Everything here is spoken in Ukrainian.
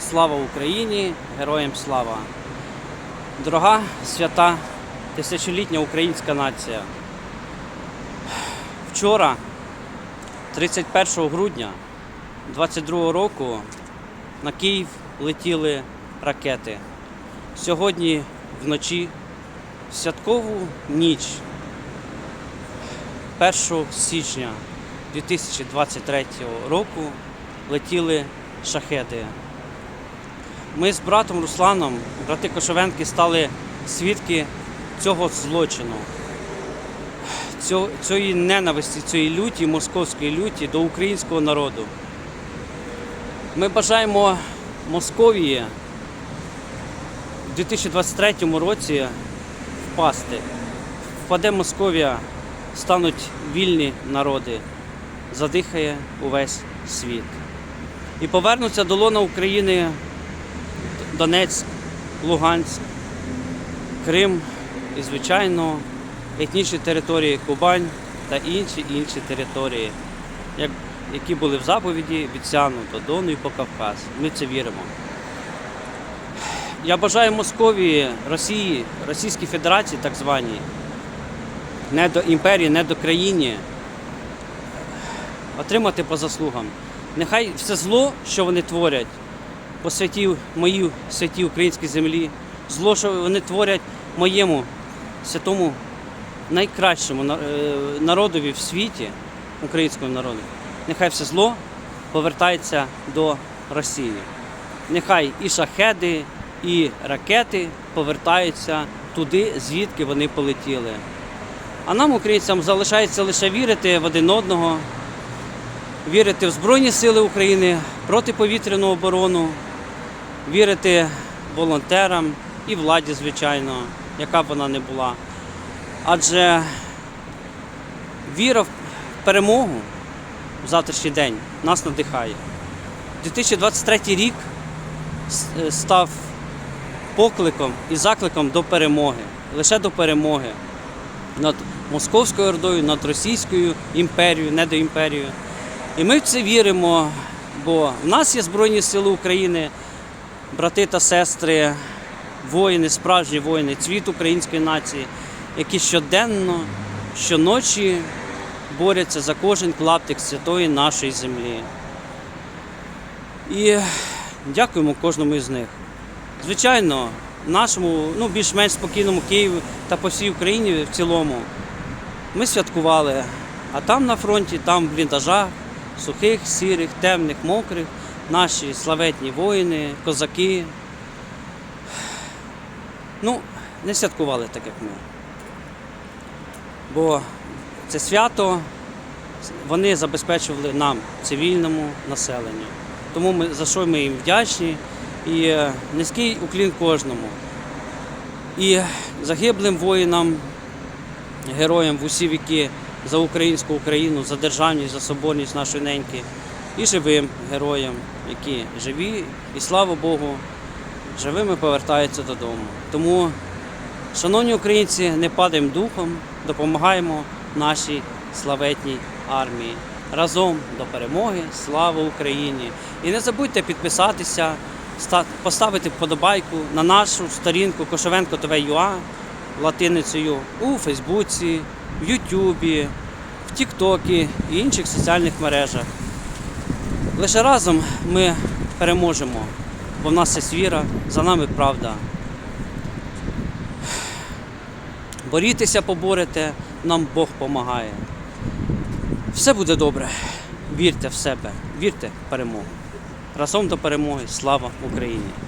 Слава Україні! Героям слава! Дорога свята тисячолітня українська нація. Вчора, 31 грудня 22 року, на Київ летіли ракети. Сьогодні вночі, святкову ніч 1 січня 2023 року летіли шахеди. Ми з братом Русланом, брати Кошовенки, стали свідки цього злочину, цієї ненависті, цієї люті, московської люті до українського народу. Ми бажаємо Московії в 2023 році впасти. Впаде Московія, стануть вільні народи, задихає увесь світ. І повернуться до лона України Донецьк, Луганськ, Крим і, звичайно, етнічні території Кубань та інші інші території, які були в заповіді від Сяну до Дону і по Кавказ. Ми це віримо. Я бажаю Московії, Росії, Російській Федерації, так званій, не до імперії, не до країни, отримати по заслугам. Нехай все зло, що вони творять, по святій, моїй святій українській землі, зло, що вони творять моєму святому найкращому е, народові в світі, українському народу, нехай все зло повертається до Росії. Нехай і шахеди, і ракети повертаються туди, звідки вони полетіли. А нам, українцям, залишається лише вірити в один одного, вірити в Збройні Сили України, протиповітряну оборону, вірити волонтерам і владі, звичайно, яка б вона не була. Адже віра в перемогу в завтрашній день нас надихає. 2023 рік е, став покликом і закликом до перемоги, лише до перемоги над Московською Ордою, над Російською імперією, недоімперією. І ми в це віримо, бо в нас є Збройні Сили України, брати та сестри, воїни, справжні воїни, цвіт української нації, які щоденно, щоночі борються за кожен клаптик святої нашої землі. І дякуємо кожному із них. Звичайно, нашому ну, більш-менш спокійному Києві та по всій Україні в цілому ми святкували. А там на фронті, там в бліндажах, сухих, сірих, темних, мокрих, наші славетні воїни, козаки. Ну, не святкували так, як ми. Бо це свято вони забезпечували нам, цивільному населенню. Тому ми, за що ми їм вдячні. І е, низький уклін кожному. І загиблим воїнам, героям в усі віки за українську Україну, за державність, за соборність нашої неньки, і живим героям, які живі, і слава Богу, живими повертаються додому. Тому, шановні українці, не падаємо духом, допомагаємо нашій славетній армії. Разом до перемоги, слава Україні! І не забудьте підписатися, поставити вподобайку на нашу сторінку Кошовенко ТВ.ua латиницею у Фейсбуці, в Ютубі, в Тіктокі і інших соціальних мережах. Лише разом ми переможемо, бо в нас є віра, за нами правда. Борітеся, поборете, нам Бог допомагає. Все буде добре. Вірте в себе, вірте в перемогу. Разом до перемоги. Слава Україні!